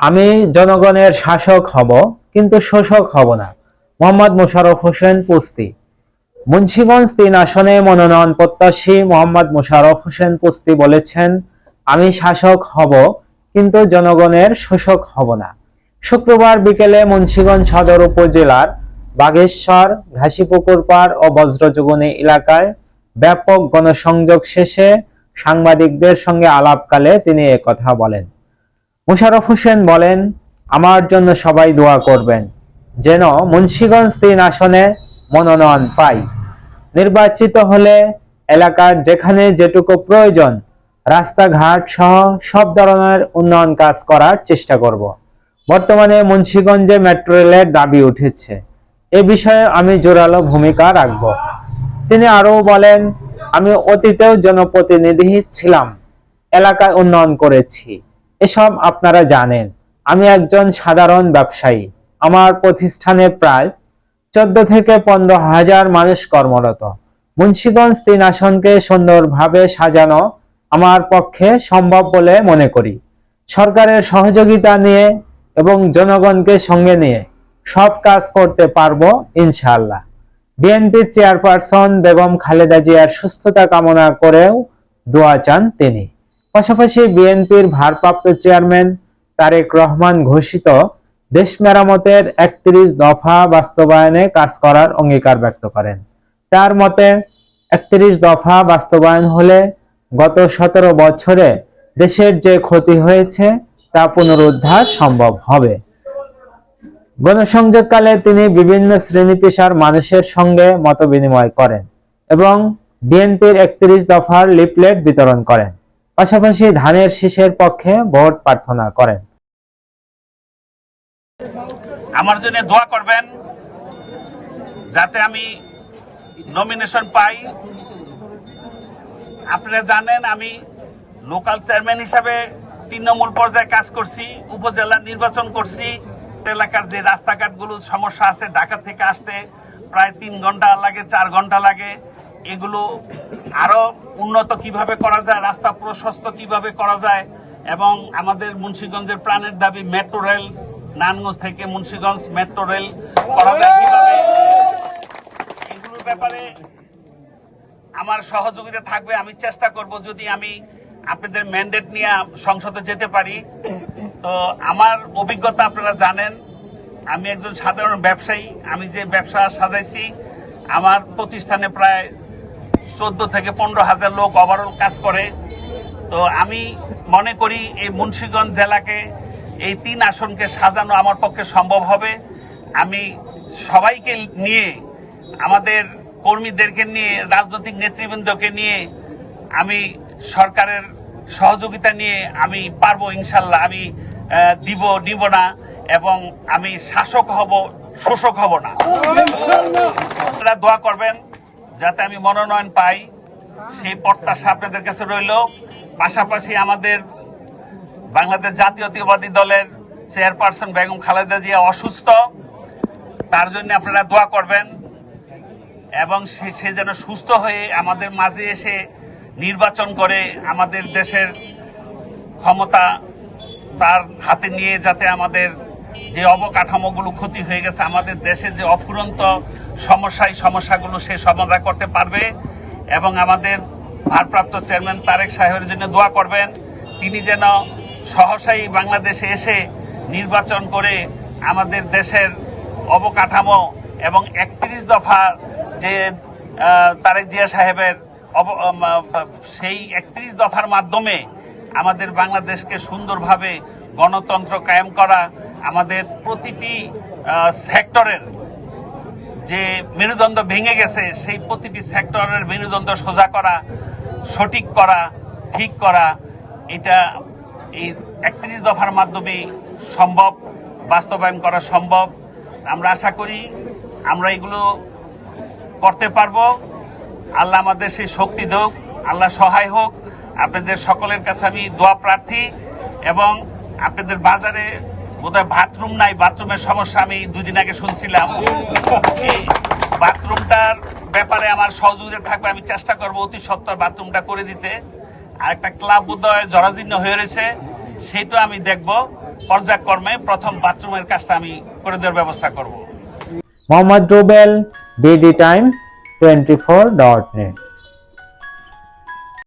আমি জনগণের শাসক হব, কিন্তু শোষক হব না। মোহাম্মদ মোশাররফ হোসেন, পুস্তি। মুন্সিগঞ্জ তিন আসনে মনোনয়ন প্রত্যাশী মোহাম্মদ মোশাররফ হোসেন, পুস্তি বলেছেন, আমি শাসক হব, কিন্তু জনগণের শোষক হব না। শুক্রবার বিকেলে মুন্সিগঞ্জ সদর উপজেলার বাগেশ্বর, ঘাসিপুকুর পাড় ও বজ্রযোগনী এলাকায় ব্যাপক গণসংযোগ শেষে সাংবাদিকদের সঙ্গে আলাপকালে তিনি কথা বলেন। মোশাররফ হোসেন বলেন, আমার জন্য সবাই দোয়া করবেন, যেন মুন্সিগঞ্জ তিন আসনে মনোনয়ন পাই। নির্বাচিত হলে এলাকার যেখানে যেটুকু প্রয়োজন, রাস্তাঘাট সহ সব ধরনের উন্নয়ন কাজ করার চেষ্টা করব। বর্তমানে মুন্সিগঞ্জে মেট্রো রেলের দাবি উঠেছে। এ বিষয়ে আমি জোরালো ভূমিকা রাখব। তিনি আরও বলেন, আমি অতীতেও জনপ্রতিনিধি ছিলাম, এলাকায় উন্নয়ন করেছি। এসব আপনারা জানেন। আমি একজন সাধারণ ব্যবসায়ী। আমার প্রতিষ্ঠানে প্রায় চোদ্দ থেকে পনেরো হাজার মানুষ কর্মরত। মুন্সিগঞ্জ তিন আসনকে সুন্দরভাবে সাজানো আমার পক্ষে সম্ভব বলে মনে করি। সরকারের সহযোগিতা নিয়ে এবং জনগণকে সঙ্গে নিয়ে সব কাজ করতে পারব ইনশাআল্লাহ। বিএনপির চেয়ারপারসন বেগম খালেদা জিয়ার সুস্থতা কামনা করেও দোয়া চান তিনি। পাশাপাশি বিএনপির ভারপ্রাপ্ত চেয়ারম্যান তারেক রহমান ঘোষিত দেশ মেরামতের একত্রিশ দফা বাস্তবায়নে কাজ করার অঙ্গীকার ব্যক্ত করেন। তার মতে, একত্রিশ দফা বাস্তবায়ন হলে গত সতেরো বছরে দেশের যে ক্ষতি হয়েছে তা পুনরুদ্ধার সম্ভব হবে। গণসংযোগকালে তিনি বিভিন্ন শ্রেণি পেশার মানুষের সঙ্গে মতবিনিময় করেন এবং বিএনপির একত্রিশ দফার লিফলেট বিতরণ করেন। পাশাপাশি ধানের শীষের পক্ষে ভোট প্রার্থনা করেন। আমার জন্য দোয়া করবেন যাতে আমি নমিনেশন পাই। আপনারা জানেন আমি লোকাল চেয়ারম্যান হিসাবে তৃণমূল পর্যায়ে কাজ করছি, উপজেলা নির্বাচন করছি। এলাকার যে রাস্তাঘাটগুলো সমস্যা আছে, ঢাকা থেকে আসতে প্রায় তিন ঘণ্টা লাগে, চার ঘণ্টা লাগে। এগুলো আরও উন্নত কীভাবে করা যায়, রাস্তা প্রশস্ত কীভাবে করা যায়, এবং আমাদের মুন্সিগঞ্জের প্রাণের দাবি মেট্রো রেল নানগঞ্জ থেকে মুন্সিগঞ্জ মেট্রো রেল করা যায় কীভাবে? এগুলোর ব্যাপারে আমার সহযোগিতা থাকবে, আমি চেষ্টা করব যদি আমি আপনাদের ম্যান্ডেট নিয়ে সংসদে যেতে পারি। তো আমার অভিজ্ঞতা আপনারা জানেন, আমি একজন সাধারণ ব্যবসায়ী, আমি যে ব্যবসা সাজাইছি, আমার প্রতিষ্ঠানে প্রায় চোদ্দ থেকে পনেরো হাজার লোক ওভারঅল কাজ করে। তো আমি মনে করি এই মুন্সিগঞ্জ জেলাকে এই তিন আসনকে সাজানো আমার পক্ষে সম্ভব হবে। আমি সবাইকে নিয়ে, আমাদের কর্মীদেরকে নিয়ে, রাজনৈতিক নেতৃবৃন্দকে নিয়ে, আমি সরকারের সহযোগিতা নিয়ে আমি পারব ইনশাল্লাহ, আমি দিব, নিব না এবং আমি শাসক হব, শোষক হব না। দোয়া করবেন। যাতে আমি মনোনয়ন পাই, সেই প্রত্যাশা আপনাদের কাছে রইল। পাশাপাশি আমাদের বাংলাদেশ জাতীয়তাবাদী দলের চেয়ারপারসন বেগম খালেদা জিয়া অসুস্থ। তার জন্য আপনারা দোয়া করবেন এবং সে যেন সুস্থ হয়ে আমাদের মাঝে এসে নির্বাচন করে আমাদের দেশের ক্ষমতা তার হাতে নিয়ে যাতে আমাদের যে অবকাঠামোগুলো ক্ষতি হয়ে গেছে, আমাদের দেশে যে অফুরন্ত সমস্যায় সমস্যাগুলো সে সমাধান করতে পারবে এবং আমাদের ভারপ্রাপ্ত চেয়ারম্যান তারেক সাহেবের জন্য দোয়া করবেন, তিনি যেন সহসাই বাংলাদেশে এসে নির্বাচন করে আমাদের দেশের অবকাঠামো এবং একত্রিশ দফা যে তারেক জিয়া সাহেবের অব- সেই একত্রিশ দফার মাধ্যমে আমাদের বাংলাদেশকে সুন্দরভাবে গণতন্ত্র কায়েম করা আমাদের প্রতিটি সেক্টরের যে মেরুদণ্ড ভেঙে গেছে, সেই প্রতিটি সেক্টরের মেরুদণ্ড সোজা করা, সঠিক করা, ঠিক করা, এটা এই একত্রিশ দফার মাধ্যমে সম্ভব, বাস্তবায়ন করা সম্ভব। আমরা আশা করি আমরা এগুলো করতে পারব। আল্লাহ আমাদের সেই শক্তি হোক আল্লাহ সহায় হোক। আপনাদের সকলের কাছে আমি দোয়া প্রার্থী এবং আপনাদের বাজারে বোধহয় বাথরুম নাই, বাথরুমের সমস্যা আমি দুদিন আগে শুনছিলাম। বাথরুমটার ব্যাপারে আমার সহযোগিতা থাকবে, আমি চেষ্টা করব অতি সত্তর বাথরুমটা করে দিতে। আর একটা ক্লাব বোধহয় জরাজীর্ণ হয়ে রয়েছে সেটা আমি দেখব। পর্যায়ক্রমে প্রথম বাথরুমের কাজটা আমি করে দেওয়ার ব্যবস্থা করব। Mohammad Rubel BD Times twenty four dot net